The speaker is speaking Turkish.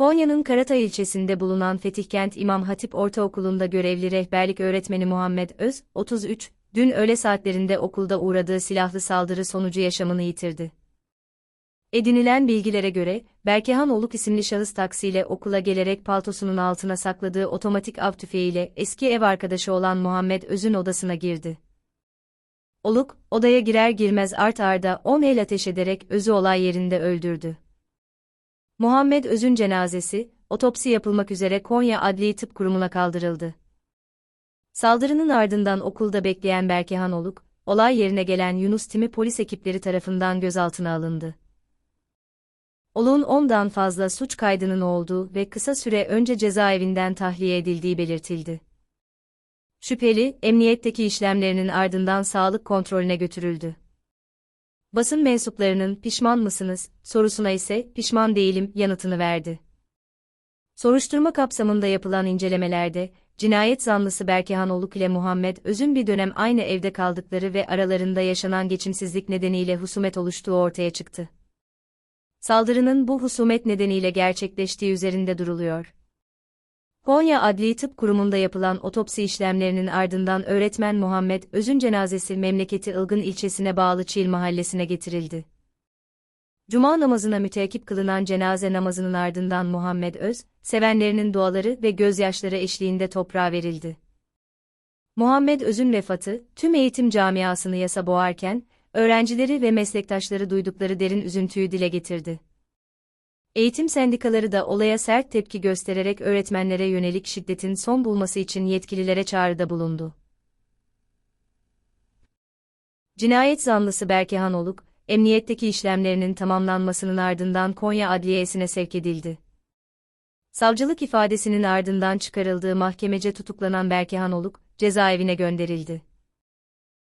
Konya'nın Karatay ilçesinde bulunan Fetihkent İmam Hatip Ortaokulu'nda görevli rehberlik öğretmeni Muhammed Öz, 33, dün öğle saatlerinde okulda uğradığı silahlı saldırı sonucu yaşamını yitirdi. Edinilen bilgilere göre, Berkehan Oluk isimli şahıs taksiyle okula gelerek paltosunun altına sakladığı otomatik av tüfeğiyle eski ev arkadaşı olan Muhammed Öz'ün odasına girdi. Oluk, odaya girer girmez art arda 10 el ateş ederek Öz'ü olay yerinde öldürdü. Muhammed Öz'ün cenazesi, otopsi yapılmak üzere Konya Adli Tıp Kurumu'na kaldırıldı. Saldırının ardından okulda bekleyen Berkehan Oluk, olay yerine gelen Yunus Timi polis ekipleri tarafından gözaltına alındı. Oluk'un 10'dan fazla suç kaydının olduğu ve kısa süre önce cezaevinden tahliye edildiği belirtildi. Şüpheli, emniyetteki işlemlerinin ardından sağlık kontrolüne götürüldü. Basın mensuplarının pişman mısınız sorusuna ise pişman değilim yanıtını verdi. Soruşturma kapsamında yapılan incelemelerde, cinayet zanlısı Berkehan Oluk ile Muhammed Öz'ün bir dönem aynı evde kaldıkları ve aralarında yaşanan geçimsizlik nedeniyle husumet oluştuğu ortaya çıktı. Saldırının bu husumet nedeniyle gerçekleştiği üzerinde duruluyor. Konya Adli Tıp Kurumu'nda yapılan otopsi işlemlerinin ardından öğretmen Muhammed Öz'ün cenazesi memleketi Ilgın ilçesine bağlı Çiğil mahallesine getirildi. Cuma namazına müteakip kılınan cenaze namazının ardından Muhammed Öz, sevenlerinin duaları ve gözyaşları eşliğinde toprağa verildi. Muhammed Öz'ün vefatı, tüm eğitim camiasını yasa boğarken, öğrencileri ve meslektaşları duydukları derin üzüntüyü dile getirdi. Eğitim sendikaları da olaya sert tepki göstererek öğretmenlere yönelik şiddetin son bulması için yetkililere çağrıda bulundu. Cinayet zanlısı Berkehan Oluk, emniyetteki işlemlerinin tamamlanmasının ardından Konya Adliyesi'ne sevk edildi. Savcılık ifadesinin ardından çıkarıldığı mahkemece tutuklanan Berkehan Oluk, cezaevine gönderildi.